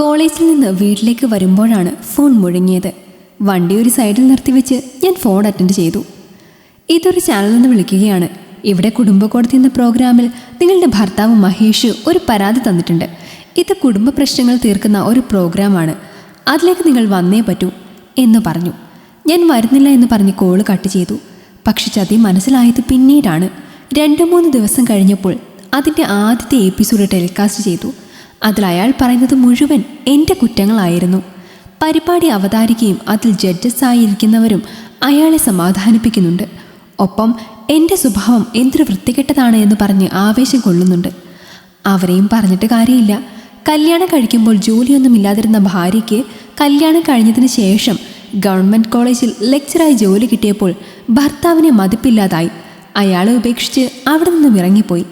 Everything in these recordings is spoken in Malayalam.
കോളേജിൽ നിന്ന് വീട്ടിലേക്ക് വരുമ്പോഴാണ് ഫോൺ മുഴങ്ങിയത്. വണ്ടി ഒരു സൈഡിൽ നിർത്തിവെച്ച് ഞാൻ ഫോൺ അറ്റൻഡ് ചെയ്തു. ഇതൊരു ചാനലിൽ നിന്ന് വിളിക്കുകയാണ്. ഇവിടെ കുടുംബക്കോടതി എന്ന പ്രോഗ്രാമിൽ നിങ്ങളുടെ ഭർത്താവ് മഹേഷ് ഒരു പരാതി തന്നിട്ടുണ്ട്. ഇത് കുടുംബ പ്രശ്നങ്ങൾ തീർക്കുന്ന ഒരു പ്രോഗ്രാമാണ്. അതിലേക്ക് നിങ്ങൾ വന്നേ പറ്റൂ എന്ന് പറഞ്ഞു. ഞാൻ വരുന്നില്ല എന്ന് പറഞ്ഞ് കോൾ കട്ട് ചെയ്തു. പക്ഷെ ചതി മനസ്സിലായത് പിന്നീടാണ്. രണ്ടു മൂന്ന് ദിവസം കഴിഞ്ഞപ്പോൾ അതിന്റെ ആദ്യത്തെ എപ്പിസോഡ് ടെലികാസ്റ്റ് ചെയ്തു. അതിൽ അയാൾ പറയുന്നത് മുഴുവൻ എന്റെ കുറ്റങ്ങളായിരുന്നു. പരിപാടി അവതാരികയും അതിൽ ജഡ്ജസ്സായിരിക്കുന്നവരും അയാളെ സമാധാനിപ്പിക്കുന്നുണ്ട്. ഒപ്പം എന്റെ സ്വഭാവം എന്തൊരു വൃത്തികെട്ടതാണ് എന്ന് പറഞ്ഞ് ആവേശം കൊള്ളുന്നുണ്ട്. അവരെയും പറഞ്ഞിട്ട് കാര്യമില്ല. കല്യാണം കഴിക്കുമ്പോൾ ജോലിയൊന്നും ഇല്ലാതിരുന്ന ഭാര്യയ്ക്ക് കല്യാണം കഴിഞ്ഞതിന് ശേഷം ഗവൺമെന്റ് കോളേജിൽ ലെക്ചറായി ജോലി കിട്ടിയപ്പോൾ ഭർത്താവിനെ മതിപ്പില്ലാതായി. അയാളെ ഉപേക്ഷിച്ച് അവിടെ നിന്നും ഇറങ്ങിപ്പോയി.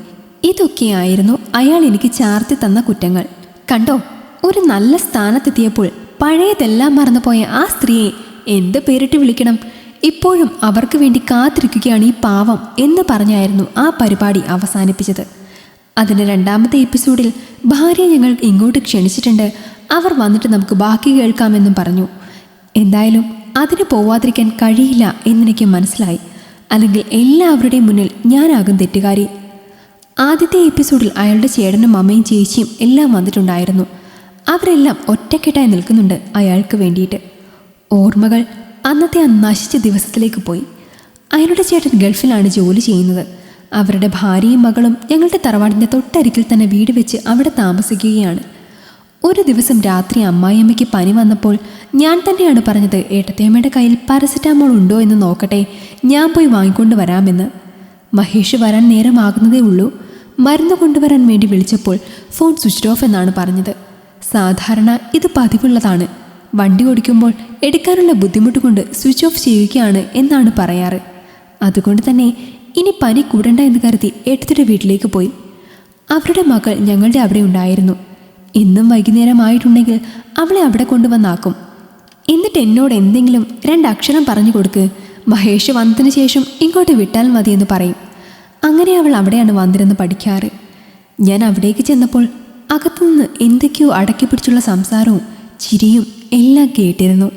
ഇതൊക്കെയായിരുന്നു അയാൾ എനിക്ക് ചാർത്തി തന്ന കുറ്റങ്ങൾ. കണ്ടോ ഒരു നല്ല സ്ഥാനത്തെത്തിയപ്പോൾ പഴയതെല്ലാം മറന്നുപോയ ആ സ്ത്രീയെ എന്ത് പേരിട്ട് വിളിക്കണം? ഇപ്പോഴും അവർക്ക് വേണ്ടി കാത്തിരിക്കുകയാണ് ഈ പാവം എന്ന് പറഞ്ഞായിരുന്നു ആ പരിപാടി അവസാനിപ്പിച്ചത്. അതിന്റെ രണ്ടാമത്തെ എപ്പിസോഡിൽ ഭാര്യ ഞങ്ങൾ ഇങ്ങോട്ട് ക്ഷണിച്ചിട്ടുണ്ട്. അവർ വന്നിട്ട് നമുക്ക് ബാക്കി കേൾക്കാമെന്നും പറഞ്ഞു. എന്തായാലും അതിന് പോവാതിരിക്കാൻ കഴിയില്ല എന്നെനിക്ക് മനസ്സിലായി. അല്ലെങ്കിൽ എല്ലാവരുടെയും മുന്നിൽ ഞാനാകും തെറ്റുകാരി. ആദ്യത്തെ എപ്പിസോഡിൽ അയാളുടെ ചേടനും അമ്മയും ചേച്ചിയും എല്ലാം വന്നിട്ടുണ്ടായിരുന്നു. അവരെല്ലാം ഒറ്റക്കെട്ടായി നിൽക്കുന്നുണ്ട് അയാൾക്ക് വേണ്ടിയിട്ട്. ഓർമ്മകൾ അന്നത്തെ ആ നശിച്ച ദിവസത്തിലേക്ക് പോയി. അയാളുടെ ചേട്ടൻ ഗൾഫിലാണ് ജോലി ചെയ്യുന്നത്. അവരുടെ ഭാര്യയും മകളും ഞങ്ങളുടെ തറവാടിന്റെ തൊട്ടരികിൽ തന്നെ വീട് വെച്ച് അവിടെ താമസിക്കുകയാണ്. ഒരു ദിവസം രാത്രി അമ്മായിയമ്മയ്ക്ക് പനി വന്നപ്പോൾ ഞാൻ തന്നെയാണ് പറഞ്ഞത് ഏട്ടത്തിയമ്മയുടെ കയ്യിൽ പാരസെറ്റാമോൾ ഉണ്ടോ എന്ന് നോക്കട്ടെ ഞാൻ പോയി വാങ്ങിക്കൊണ്ട് വരാമെന്ന്. മഹേഷ് വരാൻ നേരമാകുന്നതേ ഉള്ളൂ. മരുന്ന് കൊണ്ടുവരാൻ വേണ്ടി വിളിച്ചപ്പോൾ ഫോൺ സ്വിച്ച് ഓഫ് എന്നാണ് പറഞ്ഞത്. സാധാരണ ഇത് പതിവുള്ളതാണ്. വണ്ടി ഓടിക്കുമ്പോൾ എടുക്കാനുള്ള ബുദ്ധിമുട്ട് കൊണ്ട് സ്വിച്ച് ഓഫ് ചെയ്യുകയാണ് എന്നാണ് പറയാറ്. അതുകൊണ്ട് തന്നെ ഇനി പനി കൂടണ്ട എന്ന് കരുതി ഏട്ടത്തിന്റെ വീട്ടിലേക്ക് പോയി. അവരുടെ മകൾ ഞങ്ങളുടെ അവിടെ ഉണ്ടായിരുന്നു. ഇന്നും വൈകുന്നേരമായിട്ടുണ്ടെങ്കിൽ അവളെ അവിടെ കൊണ്ടുവന്നാക്കും. എന്നിട്ട് എന്നോട് എന്തെങ്കിലും രണ്ടക്ഷരം പറഞ്ഞു കൊടുക്ക്. മഹേഷ് വന്നതിന് ശേഷം ഇങ്ങോട്ട് വിട്ടാൽ മതിയെന്ന് പറയും. അങ്ങനെ അവൾ അവിടെയാണ് വന്നിരുന്ന് പഠിക്കാറ്. ഞാൻ അവിടേക്ക് ചെന്നപ്പോൾ അകത്തുനിന്ന് എന്തൊക്കെയോ അടക്കി പിടിച്ചുള്ള സംസാരവും ചിരിയും എല്ലാം കേട്ടിരുന്നു.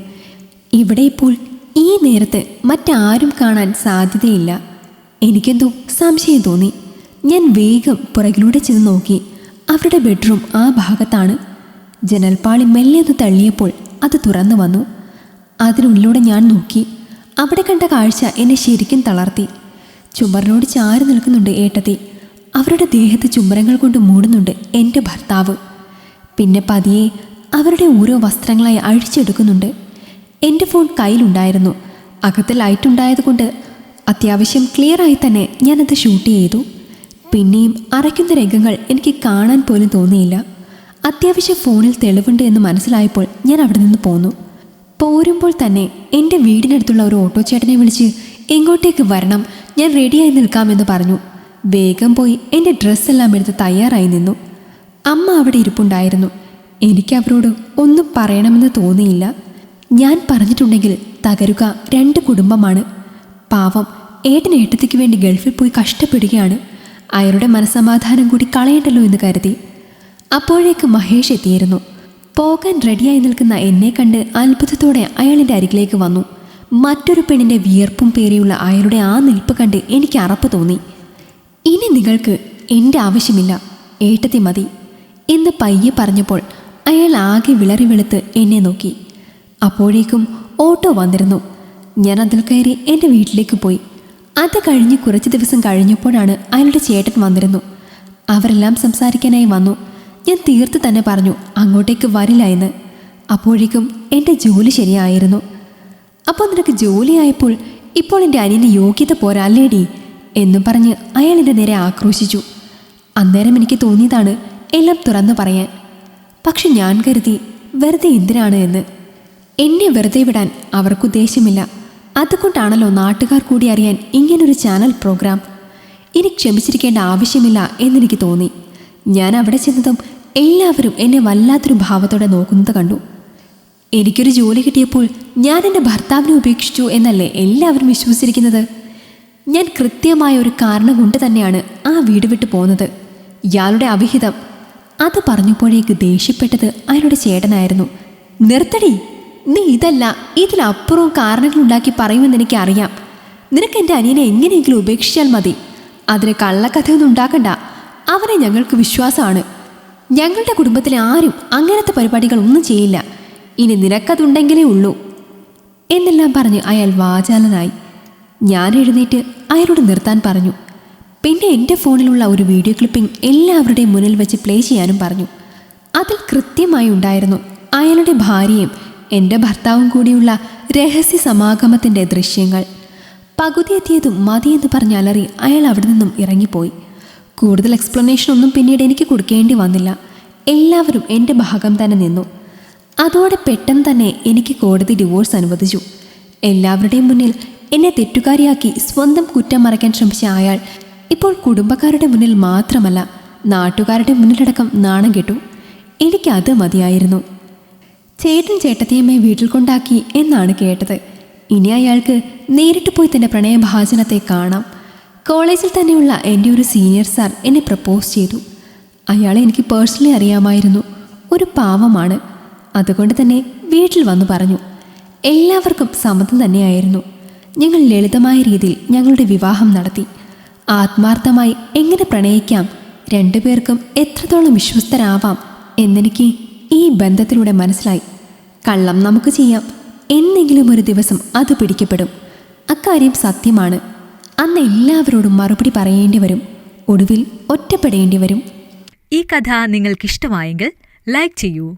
ഇവിടെ ഇപ്പോൾ ഈ നേരത്ത് മറ്റാരും കാണാൻ സാധ്യതയില്ല. എനിക്കെന്തോ സംശയം തോന്നി. ഞാൻ വേഗം പുറകിലൂടെ ചെന്ന് നോക്കി. അവരുടെ ബെഡ്റൂം ആ ഭാഗത്താണ്. ജനൽപ്പാളി മെല്ലെ ഒന്ന് തള്ളിയപ്പോൾ അത് തുറന്നു വന്നു. അതിനുള്ളിലൂടെ ഞാൻ നോക്കി. അവിടെ കണ്ട കാഴ്ച എന്നെ ശരിക്കും തളർത്തി. ചുമറിനോട് ചാരി നിൽക്കുന്നുണ്ട് ഏട്ടത്തി. അവരുടെ ദേഹത്ത് ചുമരങ്ങൾ കൊണ്ട് മൂടുന്നുണ്ട് എന്റെ ഭർത്താവ്. പിന്നെ പതിയെ അവരുടെ ഓരോ വസ്ത്രങ്ങളായി അഴിച്ചെടുക്കുന്നുണ്ട്. എന്റെ ഫോൺ കയ്യിലുണ്ടായിരുന്നു. അകത്ത് ലൈറ്റ് ഉണ്ടായതുകൊണ്ട് അത്യാവശ്യം ക്ലിയറായി തന്നെ ഞാനത് ഷൂട്ട് ചെയ്തു. പിന്നെയും അറയ്ക്കുന്ന രംഗങ്ങൾ എനിക്ക് കാണാൻ പോലും തോന്നിയില്ല. അത്യാവശ്യം ഫോണിൽ തെളിവുണ്ട് എന്ന് മനസ്സിലായപ്പോൾ ഞാൻ അവിടെ നിന്ന് പോന്നു. പോരുമ്പോൾ തന്നെ എന്റെ വീടിനടുത്തുള്ള ഒരു ഓട്ടോ ചേട്ടനെ വിളിച്ച് എങ്ങോട്ടേക്ക് വരണം? ഞാൻ റെഡിയായി നിൽക്കാമെന്ന് പറഞ്ഞു. വേഗം പോയി എന്റെ ഡ്രസ്സെല്ലാം എടുത്ത് തയ്യാറായി നിന്നു. അമ്മ അവിടെ ഇരിപ്പുണ്ടായിരുന്നു. എനിക്ക് അവരോട് ഒന്നും പറയണമെന്ന് തോന്നിയില്ല. ഞാൻ പറഞ്ഞിട്ടുണ്ടെങ്കിൽ തകരുക രണ്ട് കുടുംബമാണ്. പാവം ഏട്ടൻ ഏട്ടത്തിക്ക് വേണ്ടി ഗൾഫിൽ പോയി കഷ്ടപ്പെടുകയാണ്. അയാളുടെ മനസമാധാനം കൂടി കളയണ്ടല്ലോ എന്ന് കരുതി. അപ്പോഴേക്ക് മഹേഷ് എത്തിയിരുന്നു. പോകാൻ റെഡിയായി നിൽക്കുന്ന എന്നെ കണ്ട് അത്ഭുതത്തോടെ അയാളിന്റെ അരികിലേക്ക് വന്നു. മറ്റൊരു പെണ്ണിന്റെ വിയർപ്പും പേരെയുള്ള അയാളുടെ ആ നിൽപ്പ് കണ്ട് എനിക്ക് അറപ്പ് തോന്നി. ഇനി നിങ്ങൾക്ക് എന്റെ ആവശ്യമില്ല. ഏട്ടത്തി മതി എന്ന് പയ്യെ പറഞ്ഞപ്പോൾ അയാൾ ആകെ വിളറി വെളുത്ത് എന്നെ നോക്കി. അപ്പോഴേക്കും ഓട്ടോ വന്നിരുന്നു. ഞാൻ അതിൽ കയറി എന്റെ വീട്ടിലേക്ക് പോയി. അത് കഴിഞ്ഞ് കുറച്ച് ദിവസം കഴിഞ്ഞപ്പോഴാണ് അയാളുടെ ചേട്ടൻ വന്നിരുന്നു. അവരെല്ലാം സംസാരിക്കാനായി വന്നു. ഞാൻ തീർത്ത് തന്നെ പറഞ്ഞു അങ്ങോട്ടേക്ക് വരില്ല എന്ന്. അപ്പോഴേക്കും എന്റെ ജോലി ശരിയായിരുന്നു. അപ്പോൾ നിനക്ക് ജോലിയായപ്പോൾ ഇപ്പോൾ എന്റെ അനിയന് യോഗ്യത പോരാല്ലേടി എന്നും പറഞ്ഞ് അയാൾ എന്റെ നേരെ ആക്രോശിച്ചു. അന്നേരം എനിക്ക് തോന്നിയതാണ് എല്ലാം തുറന്നു പറയാൻ. പക്ഷെ ഞാൻ കരുതി വെറുതെ എന്തിനാണ് എന്ന്. എന്നെ വെറുതെ വിടാൻ അവർക്കുദ്ദേശമില്ല അതുകൊണ്ടാണല്ലോ നാട്ടുകാർ കൂടി അറിയാൻ ഇങ്ങനൊരു ചാനൽ പ്രോഗ്രാം. ഇനി ക്ഷമിച്ചിരിക്കേണ്ട ആവശ്യമില്ല എന്നെനിക്ക് തോന്നി. ഞാൻ അവിടെ ചെന്നതും എല്ലാവരും എന്നെ വല്ലാത്തൊരു ഭാവത്തോടെ നോക്കുന്നത് കണ്ടു. എനിക്കൊരു ജോലി കിട്ടിയപ്പോൾ ഞാൻ എന്റെ ഭർത്താവിനെ ഉപേക്ഷിച്ചു എന്നല്ലേ എല്ലാവരും വിശ്വസിച്ചിരിക്കുന്നത്? ഞാൻ കൃത്യമായ ഒരു കാരണം കൊണ്ട് തന്നെയാണ് ആ വീട് വിട്ട് പോകുന്നത് ഇയാളുടെ അവിഹിതം. അത് പറഞ്ഞപ്പോഴേക്ക് ദേഷ്യപ്പെട്ടത് അയാളുടെ ചേട്ടനായിരുന്നു. നിർത്തടി നീ ഇതല്ല ഇതിലപ്പുറവും കാരണങ്ങൾ ഉണ്ടാക്കി പറയുമെന്ന് എനിക്കറിയാം. നിനക്ക് എന്റെ അനിയനെ എങ്ങനെയെങ്കിലും ഉപേക്ഷിച്ചാൽ മതി. അതിന് കള്ളക്കഥയൊന്നും ഉണ്ടാക്കണ്ട. അവനെ ഞങ്ങൾക്ക് വിശ്വാസമാണ്. ഞങ്ങളുടെ കുടുംബത്തിലെ ആരും അങ്ങനത്തെ പരിപാടികൾ ഒന്നും ചെയ്യില്ല. ഇനി നിനക്കതുണ്ടെങ്കിലേ ഉള്ളൂ. എന്നെല്ലാം പറഞ്ഞ് അയാൾ വാചാലനായി. ഞാൻ എഴുന്നേറ്റ് അയാളോട് നിർത്താൻ പറഞ്ഞു. പിന്നെ എന്റെ ഫോണിലുള്ള ഒരു വീഡിയോ ക്ലിപ്പിംഗ് എല്ലാവരുടെയും മുന്നിൽ വെച്ച് പ്ലേ ചെയ്യാനും പറഞ്ഞു. അതിൽ കൃത്യമായി ഉണ്ടായിരുന്നു അയാളുടെ ഭാര്യയും എന്റെ ഭർത്താവും കൂടിയുള്ള രഹസ്യ സമാഗമത്തിന്റെ ദൃശ്യങ്ങൾ. പകുതി എത്തിയതും മതിയെന്ന് പറഞ്ഞ് അലറി അയാൾ അവിടെ നിന്നും ഇറങ്ങിപ്പോയി. കൂടുതൽ എക്സ്പ്ലനേഷൻ ഒന്നും പിന്നീട് എനിക്ക് കൊടുക്കേണ്ടി വന്നില്ല. എല്ലാവരും എന്റെ ഭാഗം തന്നെ നിന്നു. അതോടെ പെട്ടെന്ന് തന്നെ എനിക്ക് കോടതി ഡിവോഴ്സ് അനുവദിച്ചു. എല്ലാവരുടെയും മുന്നിൽ എന്നെ തെറ്റുകാരിയാക്കി സ്വന്തം കുറ്റം മറയ്ക്കാൻ ശ്രമിച്ച അയാൾ ഇപ്പോൾ കുടുംബക്കാരുടെ മുന്നിൽ മാത്രമല്ല നാട്ടുകാരുടെ മുന്നിലടക്കം നാണം കെട്ടു. എനിക്കത് മതിയായിരുന്നു. ചേട്ടൻ ചേട്ടത്തിയമ്മയെ വീട്ടിൽ കൊണ്ടാക്കി എന്നാണ് കേട്ടത്. ഇനി അയാൾക്ക് നേരിട്ട് പോയി തന്റെ പ്രണയഭാചനത്തെ കാണാം. കോളേജിൽ തന്നെയുള്ള എന്റെ ഒരു സീനിയർ സാർ എന്നെ പ്രപ്പോസ് ചെയ്തു. അയാളെ എനിക്ക് പേഴ്സണലി അറിയാമായിരുന്നു. ഒരു പാവമാണ്. അതുകൊണ്ട് തന്നെ വീട്ടിൽ വന്നു പറഞ്ഞു. എല്ലാവർക്കും സമ്മതം തന്നെയായിരുന്നു. ഞങ്ങൾ ലളിതമായ രീതിയിൽ ഞങ്ങളുടെ വിവാഹം നടത്തി. ആത്മാർത്ഥമായി എങ്ങനെ പ്രണയിക്കാം? രണ്ടുപേർക്കും എത്രത്തോളം വിശ്വസ്തരാവാം എന്നെനിക്ക് ഈ ബന്ധത്തിലൂടെ മനസ്സിലായി. കള്ളം നമുക്ക് ചെയ്യാം. എന്നെങ്കിലും ഒരു ദിവസം അത് പിടിക്കപ്പെടും. അക്കാര്യം സത്യമാണ്. അന്ന് എല്ലാവരോടും മറുപടി പറയേണ്ടി വരും. ഒടുവിൽ ഒറ്റപ്പെടേണ്ടി വരും. ഈ കഥ നിങ്ങൾക്കിഷ്ടമായെങ്കിൽ ലൈക്ക് ചെയ്യൂ.